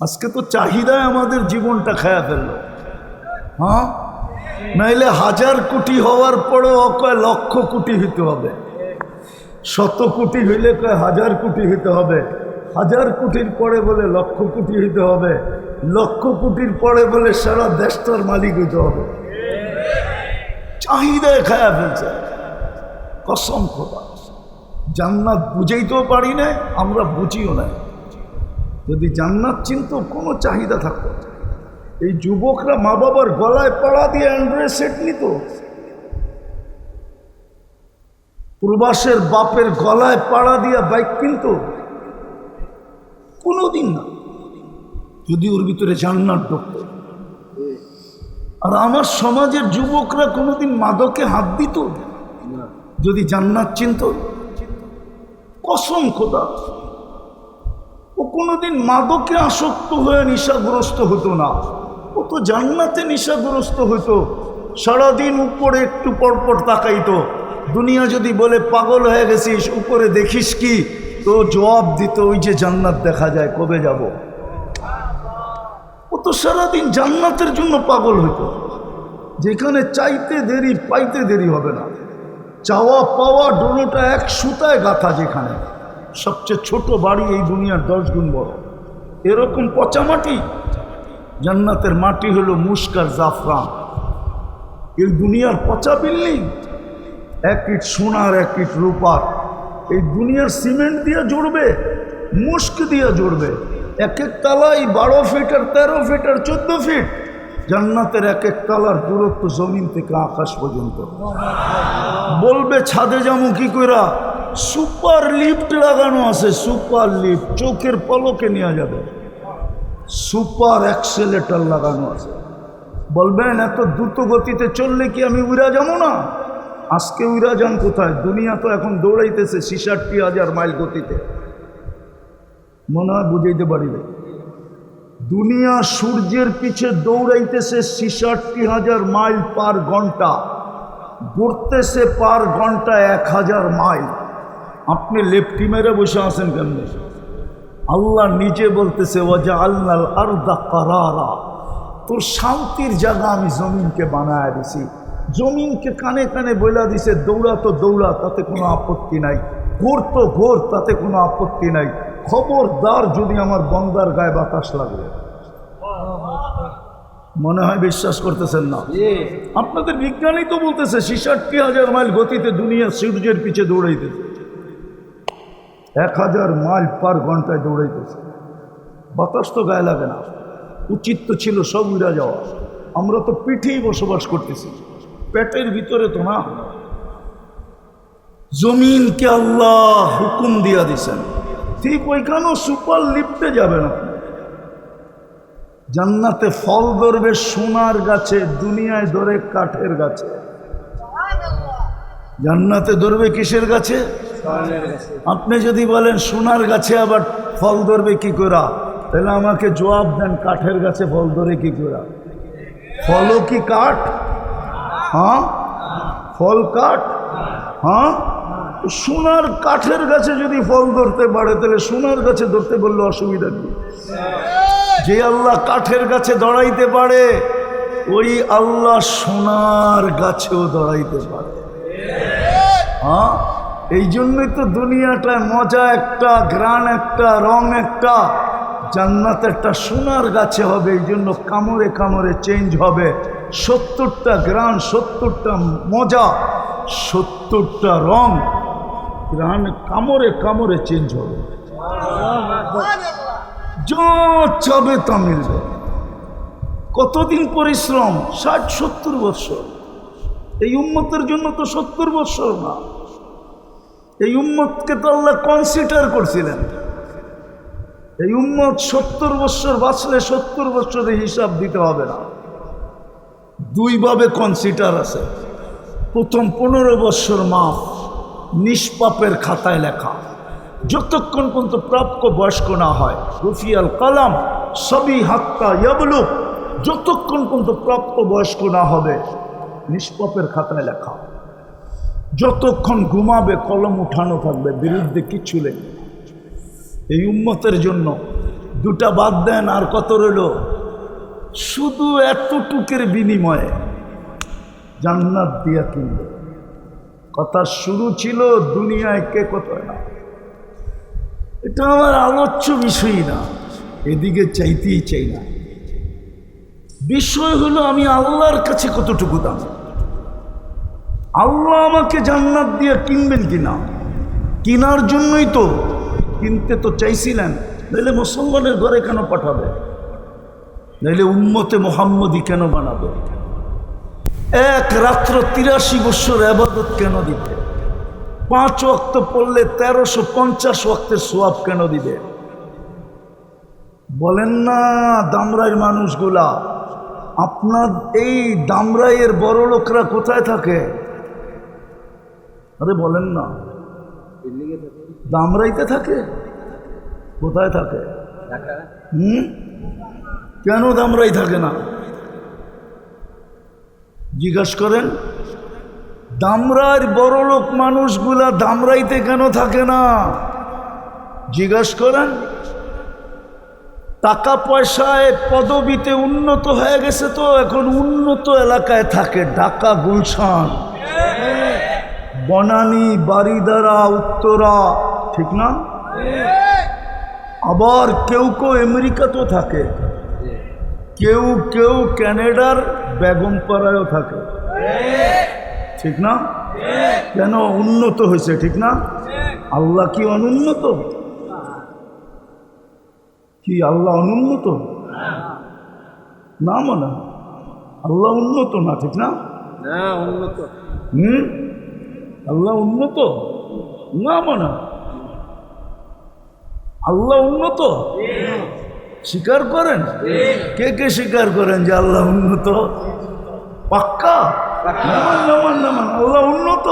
আজকে তো চাহিদায় আমাদের জীবনটা খায়া ফেলল। হ্যাঁ? নাইলে হাজার কোটি হওয়ার পরেও কয় লক্ষ কোটি হইতে হবে। শত কোটি হইলে কয় হাজার কোটি হইতে হবে। হাজার কোটির পরে বলে লক্ষ কোটি হইতে হবে। লক্ষ কোটির পরে বলে সারা দেশটার মালিক হইতে হবে। চাহিদায় খায়া ফেলছে। কসম খোদা। জান্নাত বুঝেইতেও পারি না আমরা বুঝিও না যদি জান্নাত চিনত কোনো চাহিদা থাকতো এই যুবকরা মা বাবার গলায় পাড়া দিয়ে অ্যান্ড্রয়েড সেট নিত। প্রবাসের বাপের গলায় পাড়া দিয়া বাইক কিনত। কোনোদিন না। যদি ওর ভিতরে জান্নাত ঢুকত। আর আমার সমাজের যুবকরা কোনোদিন মাদকে হাত দিত? যদি জান্নাত চিনত? কসম খোদা। ও কোনোদিন মাদকে আসক্ত হয়ে নেশাগ্রস্ত হতো না। ও তো জান্নাতে নেশাগ্রস্ত হতো সারাদিন উপরে একটু পরপর তাকাইতো। দুনিয়া যদি বলে, পাগল হয়ে গেছিস, উপরে দেখিস কি? তো জবাব দিত, ওই যে জান্নাত দেখা যায়, কবে যাব? ও তো সারাদিন জান্নাতের জন্য পাগল হতো যেখানে চাইতে দেরি, পাইতে দেরি হবে না। চাওয়া পাওয়া ডোনোটা এক সুতায় গাথা যেখানে। সবচেয়ে ছোট বাড়ি এই দুনিয়ার দশ গুণ বড়। এরকম পচা মাটি? জান্নাতের মাটি হলো মুস্কার জাফরান। এই দুনিয়ার পচা বিল্ডিং, এক ইট সোনার এক ইট রূপার। এই দুনিয়ার সিমেন্ট দিয়ে জুড়বে, মুস্ক দিয়ে জুড়বে। এক এক তালাই বারো ফিট আর তেরো ফিট আর চোদ্দ ফিট জান্নাতের এক এক তালার দূরত্ব জমিন থেকে আকাশ পর্যন্ত। বলবে, ছাদে যাব কি কইরা? সুপার লিফট লাগানো আছে, সুপার লিফট। চোখের পলকে নেওয়া যাবে। সুপার অ্যাক্সেলেটার লাগানো আছে। বলবেন, এত দ্রুত গতিতে চললে কি আমি উড়া যাব না? আজকে উড়া যান কোথায়? দুনিয়া তো এখন দৌড়াইতেছে ছিষট্টি হাজার মাইল গতিতে। মনে হয় বুঝাইতে পারিবে দুনিয়া সূর্যের পিছে দৌড়াইতেছে ছিষট্টি হাজার মাইল পার ঘণ্টা। ঘুরতেছে পার ঘণ্টা এক হাজার মাইল। আপনি লেফটি মেরে বসে আছেন কেমনি আল্লাহ নিজে বলতেছে ওয়াজা আল্লাহ আর্দা কারারা। তোর শান্তির জায়গা আমি জমিনকে বানায় দিছি। জমিনকে কানে কানে বইলা দিছে দৌড়া তো দৌড়া তাতে কোনো আপত্তি নাই। ঘোর তো ঘোর তাতে কোনো আপত্তি নাই। খবরদার যদি আমার বন্দার গায়ে বাতাস লাগবে মনে হয় বিশ্বাস করতেছেন না? আপনাদের বিজ্ঞানী তো বলতেছে ছিষট্টি হাজার মাইল গতিতে দুনিয়া সূর্যের পিছে দৌড়াইতেছে। এক হাজার মাইল পার ঘন্টায় দৌড়াইতেছে। বাতাস তো গায়ে লাগে না। উচিত তো ছিল সব উড়া যাওয়া। আমরা তো পিঠেই বসবাস করতেছি। পেটের ভিতরে তো না। জমিনকে আল্লাহ হুকুম দিয়া দিছেন। ঠিক ওইখানেও সুপার লিফটে যাবেন আপনি জান্নাতে ফল ধরবে সোনার গাছে দুনিয়ায় ধরে কাঠের গাছে। জান্নাতে ধরবে কিসের গাছে? আপনি যদি বলেন, সোনার গাছে আবার ফল ধরবে কি করা? তাহলে আমাকে জবাব দেন, কাঠের গাছে ফল ধরে কি করা? ফলও কি কাঠ? হ্যাঁ? ফল কাঠ? হ্যাঁ? সোনার কাঠের গাছে যদি ফল ধরতে পারে, তাহলে সোনার গাছে ধরতে বললে অসুবিধা নেই যে আল্লাহ কাঠের গাছে দড়াইতে পারে, ওই আল্লাহ সোনার গাছেও দড়াইতে পারে। হ্যাঁ? এই জন্যই তো দুনিয়াটায় মজা একটা গ্রান একটা, রং একটা, জান্নাত একটা সোনার গাছে হবে, এই জন্য কামড়ে কামড়ে চেঞ্জ হবে। সত্তরটা গ্রান সত্তরটা মজা, সত্তরটা রং গ্রান কামড়ে কামড়ে চেঞ্জ হবে। যা চাবে তা মিলবে। কতদিন পরিশ্রম? ষাট, সত্তর বৎসর এই উম্মতের জন্য তো সত্তর বৎসর না। এই উম্মতকে তো আল্লাহ কনসিডার করছিলেন। এই উম্মত সত্তর বৎসর বাঁচলে সত্তর বৎসরের হিসাব দিতে হবে না। দুইভাবে কনসিডার আছে। প্রথম পনেরো বৎসর মাফ, নিষ্পাপের খাতায় লেখা। যতক্ষণ পর্যন্ত প্রাপ্য বয়স্ক না হয়, রফিয়াল কালাম, সবই হাত্তা ইয়াবলুক যতক্ষণ পর্যন্ত প্রাপ্ত বয়স্ক না হবে, নিষ্পাপের খাতায় লেখা। যতক্ষণ ঘুমাবে, কলম উঠানো থাকবে, বিরুদ্ধে কিচ্ছু নেই। এই উম্মতের জন্য দুটা বাদ দেন, আর কত রইল? শুধু এতটুকের বিনিময়ে জান্নাত দিয়া কিনল কথা শুরু ছিল, দুনিয়ায় কে কত না। এটা আমার আলোচ্য বিষয়ই না, এদিকে চাইতেই চাই না। বিষয় হলো, আমি আল্লাহর কাছে কতটুকু দাম? আল্লাহ আমাকে জান্নাত দিয়ে কিনবেন কিনা? কিনার জন্যই তো কিনতে তো চাইছিলেন, নইলে মুসলমানের ঘরে কেন পাঠাবে? নইলে উম্মতে মোহাম্মদী কেন বানাবে? এক রাত্র তিরাশি বৎসর আবাদত কেন দিবে? পাঁচ অক্ত পড়লে তেরোশো পঞ্চাশ অক্তের সোয়াব কেন দিবে? বলেন না দামরাইয়ের মানুষগুলা, আপনার এই দামরাইয়ের বড় লোকরা কোথায় থাকে? আরে বলেন না। দামরাইতে থাকে? কোথায় থাকে? হুম? কেন দামরাই থাকে না? জিজ্ঞাস করেন দামরার বড় লোক মানুষগুলা দামরাইতে কেন থাকে না? জিজ্ঞাস করেন, টাকা পয়সায় পদবিতে উন্নত হয়ে গেছে তো, এখন উন্নত এলাকায় থাকে ঢাকা গুলশান। বনানী বারিদারা উত্তরা ঠিক না? আবার কেউ কেউ আমেরিকাতেও থাকে। কেউ কেউ ক্যানাডার বেগমপাড়ায়ও থাকে। ঠিক না? কেন উন্নত হয়েছে ঠিক না? আল্লাহ কি অনুন্নত? কি আল্লাহ অনুন্নত? না মনে। আল্লাহ উন্নত না ঠিক না? না উন্নত। হুম? আল্লাহ উন্নত? না মনে। আল্লাহ উন্নত? স্বীকার করেন? কে কে স্বীকার করেন যে আল্লাহ উন্নত? পাক্কা? নামান নামান নামান আল্লাহ উন্নত?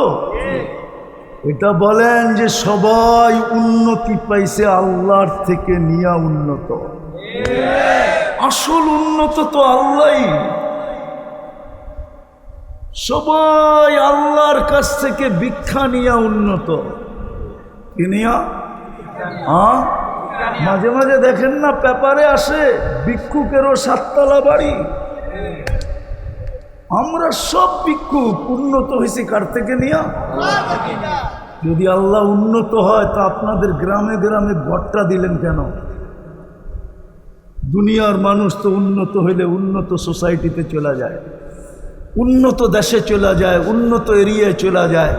এটা বলেন যে সবাই উন্নতি পাইছে আল্লাহর থেকে নিয়া উন্নত। আসল উন্নত তো আল্লাহই। সবাই আল্লাহর কাছ থেকে ভিক্ষা নিয়া উন্নত। নিয়া? মাঝে মাঝে দেখেন না, পেপারে আসে, ভিক্ষুকেরও সাততলা বাড়ি। আমরা সব ভিক্ষুক উন্নত হয়েছি কার থেকে নিয়া? যদি আল্লাহ উন্নত হয়, তা আপনাদের গ্রামে গ্রামে ঘরটা দিলেন কেন? দুনিয়ার মানুষ তো উন্নত হইলে উন্নত সোসাইটিতে চলে যায়। উন্নত দেশে চলে যায়, উন্নত এরিয়ায় চলে যায়,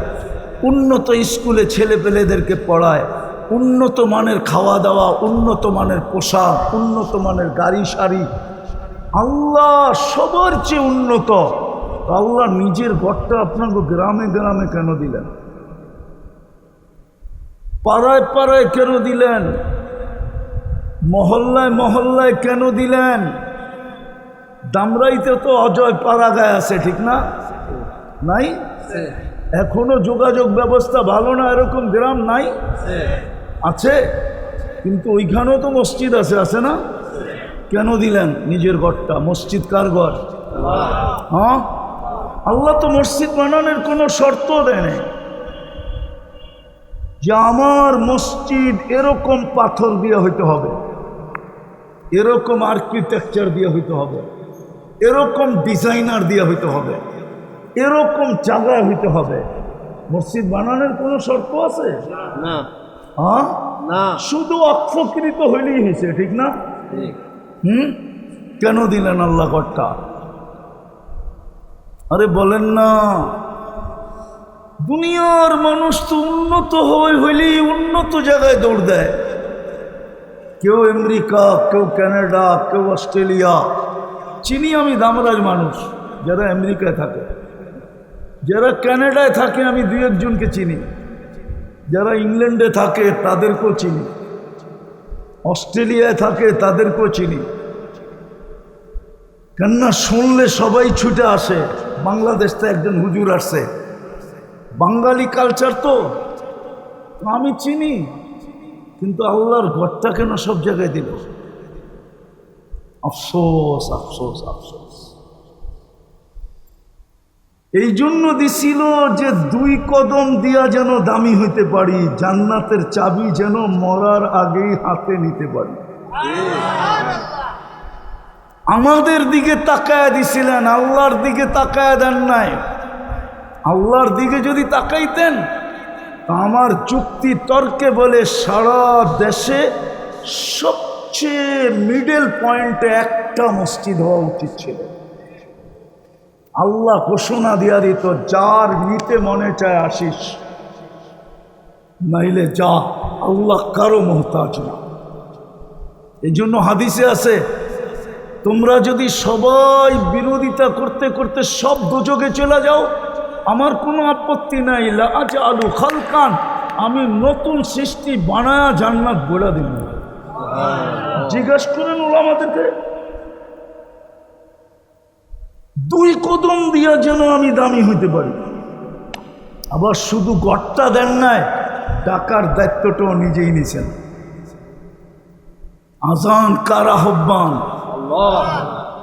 উন্নত স্কুলে ছেলে পেলেদেরকে পড়ায়, উন্নত মানের খাওয়া দাওয়া, উন্নত মানের পোশাক, উন্নত মানের গাড়ি সারি আল্লাহ সবার চেয়ে উন্নত। আল্লাহ নিজের ঘরটা আপনাকে গ্রামে গ্রামে কেন দিলেন? পাড়ায় পাড়ায় কেন দিলেন? মহল্লায় মহল্লায় কেন দিলেন? দামরাইতে তো অজয় পাড়াগায় আছে ঠিক না? নাই? এখনও যোগাযোগ ব্যবস্থা ভালো না এরকম গ্রাম নাই? আছে? কিন্তু ওইখানেও তো মসজিদ আছে আছে না? কেন দিলেন নিজের ঘরটা? মসজিদ কার ঘর? হ্যাঁ? আল্লাহ তো মসজিদ বানানোর কোনো শর্ত দেয় যে আমার মসজিদ এরকম পাথর দিয়ে হইতে হবে। এরকম আর্কিটেকচার দিয়ে হইতে হবে। এরকম ডিজাইনার দিয়ে হইতে হবে। এরকম চাঁদা হইতে হবে। মসজিদ বানানোর কোনো শর্ত আছে? না। হ্যাঁ? না। শুধু অক্ষকৃত হইলেই হয়েছে ঠিক না? ঠিক। হুম? কেন দিলেন আল্লাহ ঘরটা আরে বলেন না। দুনিয়ার মানুষ তো উন্নত হয় হইলেই উন্নত জায়গায় দৌড় দেয়। কেউ আমেরিকা কেউ কানাডা কেউ অস্ট্রেলিয়া। চিনি আমি দামরাজ মানুষ, যারা আমেরিকায় থাকে। যারা কানাডায় থাকে, আমি দু একজনকে চিনি। যারা ইংল্যান্ডে থাকে, তাদেরকেও চিনি। অস্ট্রেলিয়ায় থাকে, তাদেরকেও চিনি। কেননা শুনলে সবাই ছুটে আসে। বাংলাদেশ থেকে একজন হুজুর আসছে। বাঙালি কালচার তো। তো আমি চিনি, কিন্তু আল্লাহর ঘরটা কেন সব জায়গায় দিল? আফসোস আফসোস আফসোস। এই জন্য দিছিল যে দুই কদম দিয়া যেন দামি হইতে পারি, জান্নাতের চাবি যেন মরার আগেই হাতে নিতে পারি। আমাদের দিকে তাকায় দিছিলেন, আল্লাহর দিকে তাকায় দেন নাই। আল্লাহর দিকে যদি তাকাইতেন আমার যুক্তি তর্কে বলে সারা দেশে সবচেয়ে মিডল পয়েন্টে একটা মসজিদ হওয়া উচিত ছিল। আল্লাহ ঘোষণা দিয়া দিত, যার নিতে মনে চায় আসিস, নাইলে যা, আল্লাহ কারও মোহতাজ না। এই জন্য হাদিসে আছে, তোমরা যদি সবাই বিরোধিতা করতে করতে সব দুযোগে চলে যাও, আমার কোনো আপত্তি নাই আজ আলু খালকান, আমি নতুন সৃষ্টি বানায়া জান্নাত বলে দিব জিজ্ঞাসা করেন ওরা আমাদেরকে দুই কদম দিয়া যেন আমি দামি হইতে পারি। আবার শুধু গড়টা দেন নাই টাকার দায়িত্বটাও নিজেই নিছেন। আজান কার আহ্বান?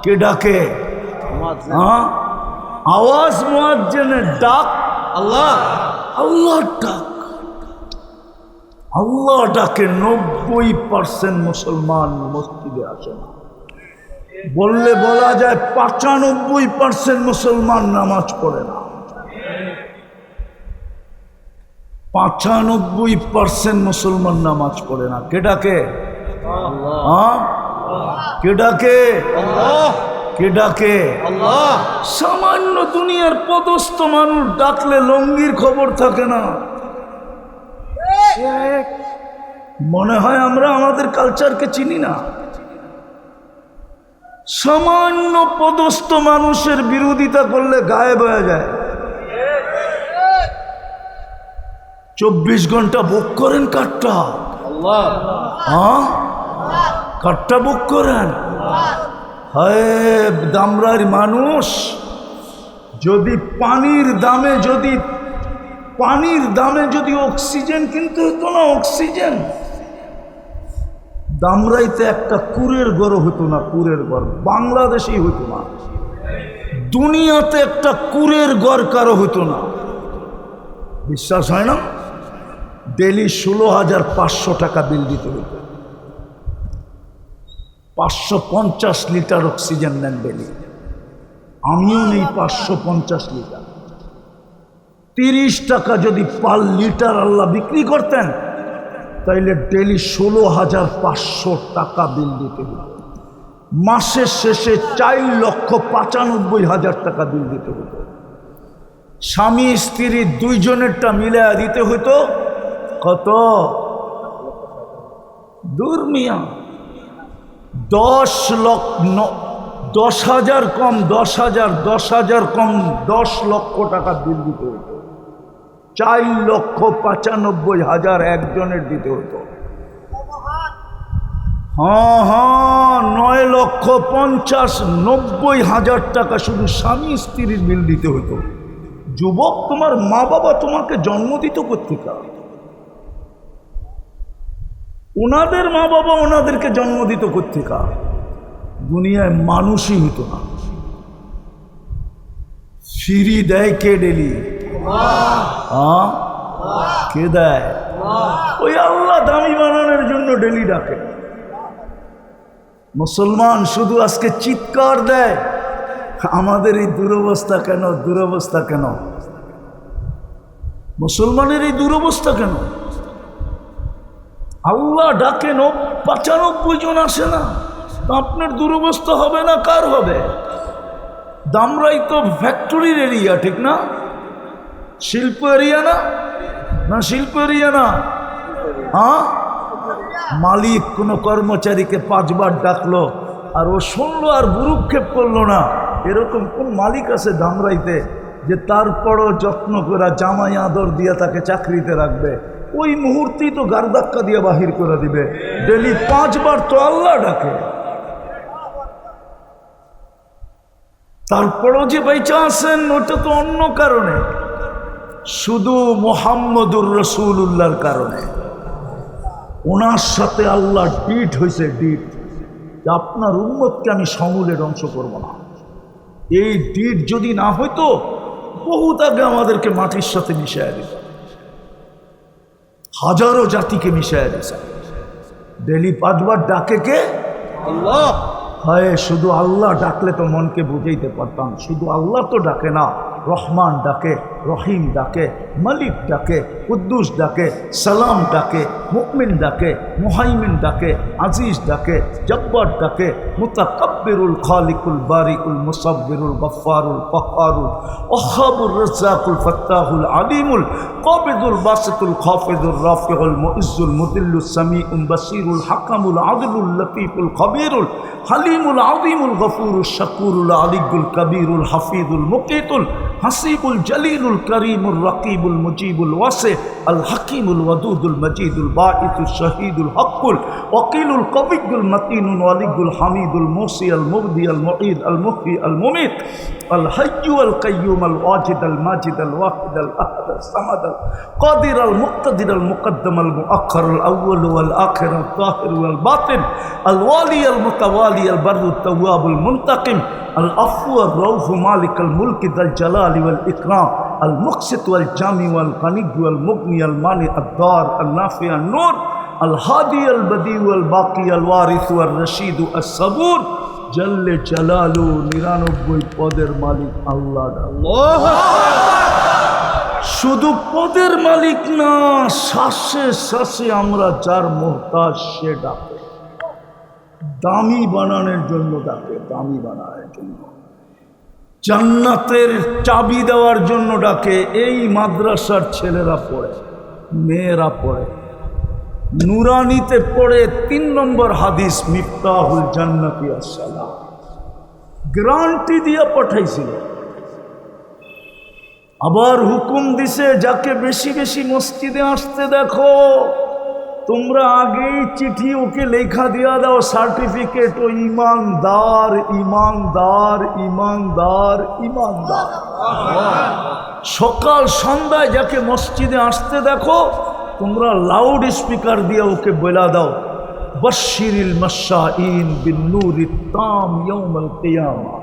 কে ডাকে? হ্যাঁ? আওয়াজ মুয়াজ্জেনের ডাক। আল্লাহ। আল্লাহর ডাক। আল্লাহ ডাকে নব্বই পার্সেন্ট মুসলমান মসজিদে আসে না। বললে বলা যায় পঁচানব্বই পার্সেন্ট মুসলমান নামাজ পড়ে না। পঁচানব্বই পার্সেন্ট মুসলমান নামাজ পড়ে না। কে ডাকে? কে ডাকে? কে ডাকে? আল্লাহ। সামান্য দুনিয়ার পদস্থ মানুষ ডাকলে লঙ্গির খবর থাকে না। মনে হয় আমরা আমাদের কালচারকে চিনি না। সামান্য পদস্থ মানুষের বিরোধিতা করলে গায়েব হয়ে যায়। চব্বিশ ঘণ্টা বুক করেন কাঠটা। হ্যাঁ? কাঠটা বুক করেন। হায় দামরার মানুষ। যদি পানির দামে যদি পানির দামে যদি অক্সিজেন কিনতে হতো না, অক্সিজেন। দামরাইতে একটা কুরের গড় হতো না, কুরের গড়। বাংলাদেশেই হতো না। দুনিয়াতে একটা কুরের গড় কারও হতো না। বিশ্বাস হয় না? ডেলি ষোলো হাজার পাঁচশো টাকা বিল দিতে হতো পাঁচশো পঞ্চাশ লিটার অক্সিজেন নেন ডেলি। আমিও নেই পাঁচশো পঞ্চাশ লিটার। তিরিশ টাকা যদি পার লিটার আল্লাহ বিক্রি করতেন, তাইলে ডেলি ষোলো হাজার পাঁচশো টাকা বিল দিতে হতো মাসের শেষে চার লক্ষ পঁচানব্বই হাজার টাকা বিল দিতে হতো স্বামী, স্ত্রী দুইজনেরটা মিলে দিতে হতো কত? দূর মিয়া দশ লক্ষ দশ হাজার কম, দশ হাজার দশ হাজার কম, দশ লক্ষ টাকা বিল দিতে হতো চার লক্ষ পঁচানব্বই হাজার একজনের দিতে হতো। হ্যাঁ হ্যাঁ নয় লক্ষ পঞ্চাশ নব্বই হাজার টাকা শুধু স্বামী স্ত্রীর বিল দিতে হতো। যুবক তোমার মা বাবা তোমাকে জন্ম দিত কোথেকা ওনাদের মা বাবা ওনাদেরকে জন্ম দিত কোথেকা দুনিয়ায় মানুষই হতো না। ফিরি দেয় কে ডেলি? কে দেয়? ওই আল্লাহ দামি বানানোর জন্য ডেলি ডাকে। মুসলমান শুধু আজকে চিৎকার দেয়, আমাদের এই দুরবস্থা কেন দুরবস্থা কেন? মুসলমানের এই দুরবস্থা কেন? আল্লাহ ডাকেন পঁচানব্বই জন আসে না আপনার দুরবস্থা হবে না, কার হবে? দামরাই তো ফ্যাক্টরির এরিয়া ঠিক না? শিল্প এরিয়া না না শিল্প এরিয়া না হ্যাঁ মালিক কোনো কর্মচারীকে পাঁচবার ডাকলো আর ও শুনলো আর গুরুক্ষেপ করল না। এরকম কোন মালিক আছে দামরাইতে যে তারপরও যত্ন করে জামাই আদর দিয়ে তাকে চাকরিতে রাখবে? ওই মুহূর্তেই তো গারদাক্কা দিয়ে বাহির করে দিবে। ডেলি পাঁচবার তো আল্লাহ ডাকে। তারপরও যে বাইচা আছেন, ওটা তো অন্য কারণে। শুধু মোহাম্মদুর রসুল রসুল্লাহর কারণে। ওনার সাথে আল্লাহ ডিট হয়েছে ডিট যে আপনার উন্মতকে আমি সমূলে ধ্বংস করব না। এই ডিট যদি না হইতো বহুত আগে আমাদেরকে মাটির সাথে মিশাইয়া দিত। হাজারো জাতিকে মিশাইয়া দিছে। ডেলি পাঁচবার ডাকে কে? আল্লাহ। হয় শুধু আল্লাহ ডাকলে তো মনকে বুঝাইতে পারতাম। শুধু আল্লাহ তো ডাকে না। রহমান ডাকে, রহিম ডাকে, মালিক ডাকে, কুদ্দুস ডাকে, সালাম ডাকে মুকমিন ডাকে, মুহাইমিন ডাকে, আজিজ ডাকে, জব্বার ডাকে, মুতাকাব্বিরুল খালিকুল বারিকুল মুসাব্বিরুল গফফারুল কহ্হারুল ওহাবুর রাজ্জাকুল ফাত্তাহুল আলিমুল, কবিদুল বাসিতুল খাফিদুল রাফিউল মুইজ্জুল মুদিল্লুস সামিউল বাসিরুল হাকামুল আদলুল লতিফুল খবীরুল, হালিমুল আযীমুল গফুরুল শাকুরুল আলিকুল কবীরুল হাফিজুল মুকিতুল হাসিবুল জলিলুল করিমুল রকিবুল মুজিবুল ওয়াসে আল হাকিমুল ওয়াদুদুল মজিদুল বাঈদুল শহীদুল হকুল ওকিলুল কবিগুল মতিনুল ওয়ালিগুল হামিদুল মুসি আল মুবদি আল মুঈদ আল মুহyi আল মুমিত। الحي القيوم الواجد الماجد الواحد الأحد الصمد القادر المقتدر المقدم المؤخر الأول والآخر الظاهر والباطن الوالي المتوالي البر التواب المنتقم العفو الروف مالك الملك ذا الجلال والإكرام المقسط والجامع والغني والمغني المانع الدار النافع النور الهادي البديع الباقي الوارث والرشيد الصبور জল্লে চালালু নিরানব্বই পদের মালিক আল্লাহ শুধু পদের মালিক না শ্বাসে শ্বাসে আমরা যার মোহতাজ সে ডাকে। দামি বানানোর জন্য ডাকে দামি বানানোর জন্য। জান্নাতের চাবি দেওয়ার জন্য ডাকে এই মাদ্রাসার ছেলেরা পড়ে মেয়েরা পড়ে। নুরানিতে পড়ে তিন নম্বর হাদিস, মিফতাহুল জান্নাতি আসসালাম। গ্রান্টি দিয়ে পাঠাইছিল। আবার হুকুম দিছে, যাকে বেশি বেশি মসজিদে আসতে দেখো, তোমরা আগেই চিঠি ওকে লেখা দিয়া দাও, সার্টিফিকেট ও ইমানদার ইমানদার ইমানদার ইমানদার। সকাল সন্ধ্যায় যাকে মসজিদে আসতে দেখো তোমরা লাউড স্পিকার দিয়ে ওকে বলা দাও। বশিরিল মশাইন বিন নূর তাম ইয়াউমাল কিয়ামা।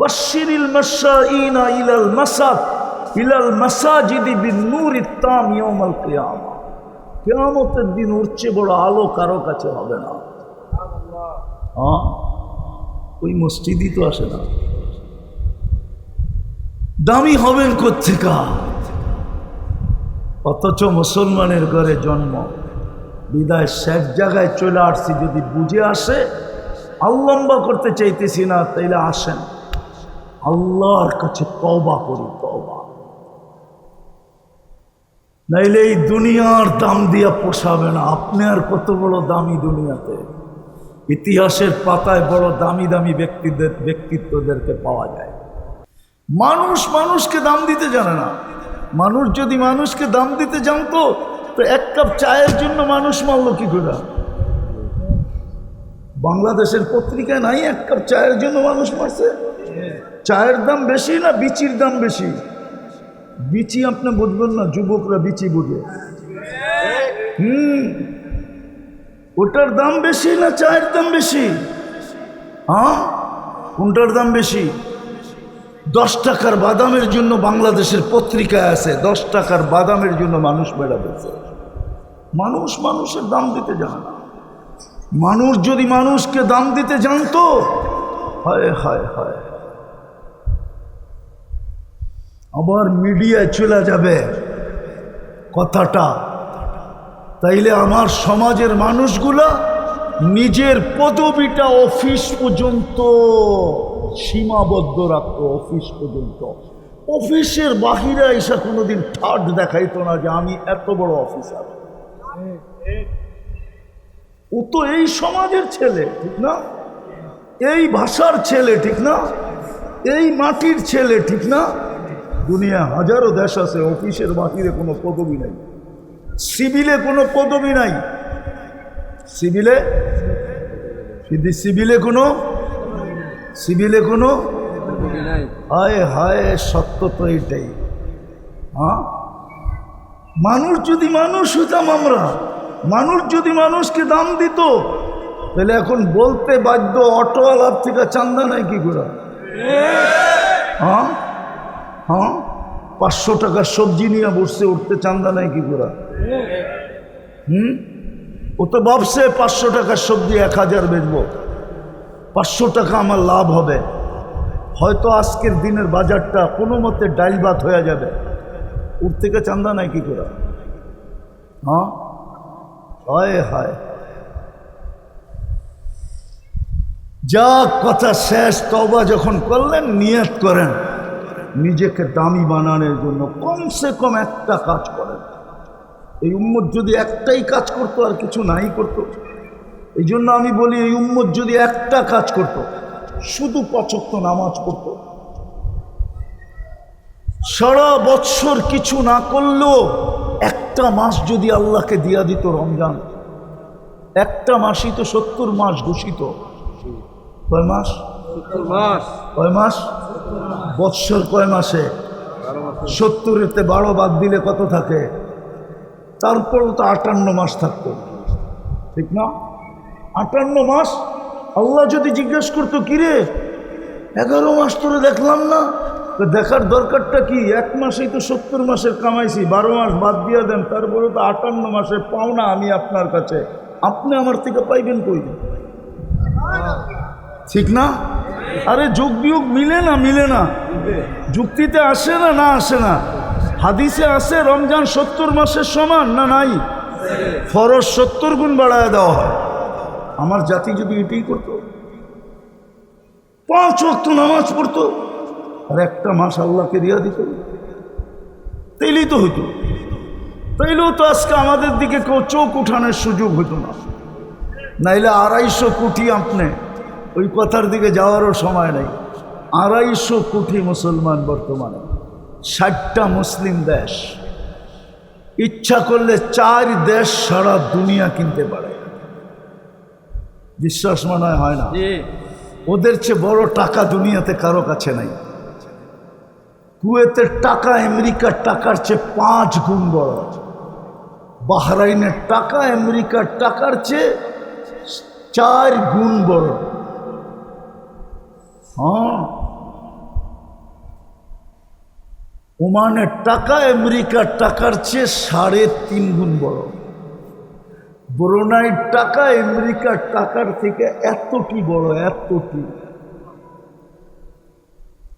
বশিরিল মশাইন ইলাল মাসাদ, ইলাল মাসাজিদি বিন নূর তাম ইয়াউমাল কিয়ামা। কিয়ামতের দিন ওর চেয়ে বড় আলো কারও কাছে হবে না। হ্যাঁ ওই মসজিদই তো আসে না। দামি হবেন কোথেকা অথচ মুসলমানের ঘরে জন্ম। বিদায় শেখ জায়গায় চলে আসছি, যদি বুঝে আসে আল্লম্বা করতে চাইতেছি না, তাইলে আসেন। আল্লাহর কাছে তওবা করি, তওবা। নাইলে এই দুনিয়ার দাম দিয়া পোষাবে না, আপনি আর কত বড় দামি দুনিয়াতে। ইতিহাসের পাতায় বড় দামি দামি ব্যক্তিদের ব্যক্তিত্বদেরকে পাওয়া যায়। মানুষ মানুষকে দাম দিতে জানে না। মানুষ যদি মানুষকে দাম দিতে জানতো, তো এক কাপ চায়ের জন্য মানুষ মারল কি করে? বাংলাদেশের পত্রিকায় নাই এক কাপ চায়ের জন্য মানুষ মারছে? চায়ের দাম বেশি না বিচির দাম বেশি? বিচি আপনি বুঝবেন না, যুবকরা বিচি বুঝে। হুম। ওটার দাম বেশি না চায়ের দাম বেশি? হ্যাঁ? কোনটার দাম বেশি? দশ টাকার বাদামের জন্য বাংলাদেশের পত্রিকায় আছে, দশ টাকার বাদামের জন্য মানুষ বেড়াতেছে। মানুষ মানুষের দাম দিতে জানে মানুষ যদি মানুষকে দাম দিতে জানতো, হায় হায় হায়। আবার মিডিয়ায় চলে যাবে কথাটা। তাইলে আমার সমাজের মানুষগুলা নিজের পদবিটা অফিস পর্যন্ত সীমাবদ্ধ রাখতো অফিস পর্যন্ত। অফিসের বাহিরে এসে কোনোদিন ঠাট দেখাইতো না যে আমি এত বড় অফিসার। ও তো এই সমাজের ছেলে, ঠিক না? এই ভাষার ছেলে, ঠিক না? এই মাটির ছেলে, ঠিক না? দুনিয়া হাজারো দেশ আছে, অফিসের বাহিরে কোনো পদবি নাই। সিভিলে কোনো পদবি নাই। সিভিলে? সিভিলে কোনো সিভিলে কোনো? হায় হায় সত্য তো এটাই হ্যাঁ? মানুষ যদি মানুষ হইতাম আমরা মানুষ যদি মানুষকে দাম দিত তাহলে এখন বলতে বাধ্য অটোওয়ালার থেকে চান্দা নাই কি করে? হ্যাঁ? হ্যাঁ? পাঁচশো টাকার সবজি নিয়ে বসছে উঠতে চান্দা নাই কি করে? হুম? ও তো ভাবছে পাঁচশো টাকার সবজি এক হাজার বেচবো। পাঁচশো টাকা আমার লাভ হবে। হয়তো আজকের দিনের বাজারটা কোনো মতে ডাইল ভাত হয়ে যাবে। ওর থেকে চান্দা নাই কি করে? হ্যাঁ? হয় হয়। যা কথা শেষ তবা যখন করলেন, নিয়ত করেন। নিজেকে দামি বানানোর জন্য কমসে কম একটা কাজ করেন। এই উম্মত যদি একটাই কাজ করতো আর কিছু নাই করতো এই জন্য আমি বলি এই উম্মত যদি একটা কাজ করত শুধু পচক্ত নামাজ পড়ত সারা বৎসর কিছু না করলেও একটা মাস যদি আল্লাহকে দিয়া দিত রমজান একটা মাসই তো সত্তর মাস ঘোষিত। কয় মাস? মাস। কয় মাস? বৎসর কয় মাসে? সত্তরেতে বারো বাদ দিলে কত থাকে? তারপরও তো আটান্ন মাস থাকতো। ঠিক না? আটান্ন মাস? আল্লাহ যদি জিজ্ঞেস করতো, কিরে, এগারো মাস তোরে দেখলাম না? তো দেখার দরকারটা কি? এক মাসেই তো সত্তর মাসের কামাইছি, বারো মাস বাদ দিয়ে দেন, তারপরে তো আটান্ন মাসের পাওনা আমি আপনার কাছে। আপনি আমার থেকে পাইবেন কই? ঠিক না? আরে যোগ বিয়োগ মিলে না মিলে না। যুক্তিতে আসে না না আসে না। হাদিসে আসে রমজান সত্তর মাসের সমান না নাই? ফরজ সত্তর গুণ বাড়ায় দেওয়া হয়। আমার জাতি যদি এটাই করতো, পাঁচ ওয়াক্ত নামাজ পড়তো, আর একটা মাস আল্লাহকে দিয়া দিত। তাইলেই তো হইতো। তাইলেও তো আজকে আমাদের দিকে কেউ চোখ উঠানোর সুযোগ হইতো না। নাইলে আড়াইশো কোটি আপনি ওই কথার দিকে যাওয়ারও সময় নেই। আড়াইশো কোটি মুসলমান বর্তমানে, ষাটটা মুসলিম দেশ। ইচ্ছা করলে চার দেশ সারা দুনিয়া কিনতে পারে। বিশ্বাস মনে হয় না। ওদের চেয়ে বড় টাকা দুনিয়াতে কারও কাছে নাই। কুয়েতের টাকা আমেরিকার টাকার চেয়ে পাঁচ গুণ বড়। বাহরাইনের টাকা আমেরিকার টাকার চেয়ে চার গুণ বড়। হ্যাঁ। ওমানের টাকা আমেরিকার টাকার চেয়ে সাড়ে তিন গুণ বড়। ব্রোনাইর টাকা, আমেরিকার টাকার থেকে এতটি বড়, এতটি।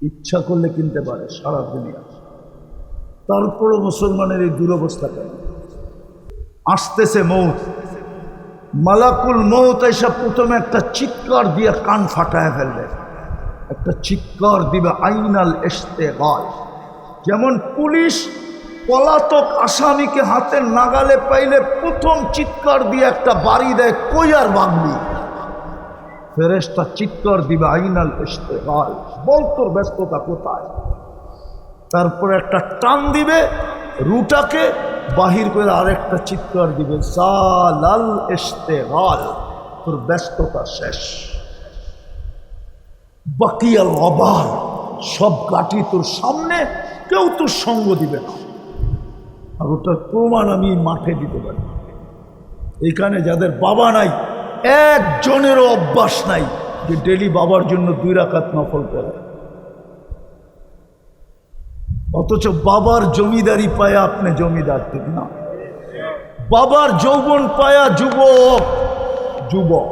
ইচ্ছা করলে কিনতে পারে সারা দুনিয়া। তারপরও মুসলমানের এই দুরবস্থা কেন আসতেছে মৌত। মালাকুল মৌত এসব প্রথমে একটা চিৎকার দিয়ে কান ফাটায় ফেলবে। একটা চিৎকার দিবে আইনাল এসতে হয় যেমন পুলিশ পলাতক আসামিকে হাতের নাগালে পাইলে প্রথম চিৎকার দিয়ে একটা বাড়ি দেয়, কই আর বাগবি? ফেরেস্তা চিৎকার দিবে, আইনাল এসতে হয় বল তোর ব্যস্ততা কোথায়? তারপর একটা টান দিবে, রুটাকে বাহির করে আরেকটা চিৎকার দিবে, সালাল এসতে তোর ব্যস্ততা শেষ। বাকিয়াল অবার সব গাটি তোর সামনে, কেউ তোর সঙ্গ দিবে না। আর ওটার প্রমাণ আমি মাঠে দিতে পারি। এখানে যাদের বাবা নাই, একজনেরও অভ্যাস নাই যে ডেলি বাবার জন্য দুই রাকাত নফল করে। অথচ বাবার জমিদারি পায়া আপনি জমিদার ঠিক না। বাবার যৌবন পায়া যুবক যুবক।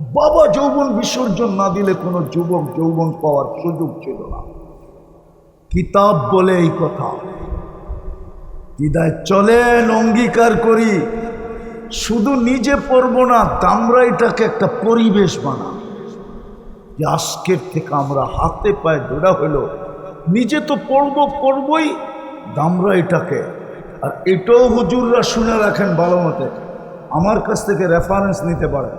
বাবা যৌবন বিসর্জন না দিলে কোনো যুবক যৌবন পাওয়ার সুযোগ ছিল না। কিতাব বলে এই কথা। দিদায় চলেন, অঙ্গীকার করি। শুধু নিজে পড়ব না আমরা এটাকে একটা পরিবেশ বানা। যে আজকের থেকে আমরা হাতে পায়ে দৌড়া হলো, নিজে তো পড়ব, পড়বই দামরা এটাকে আর এটাও হুজুররা শুনে রাখেন ভালো মতে। আমার কাছ থেকে রেফারেন্স নিতে পারেন।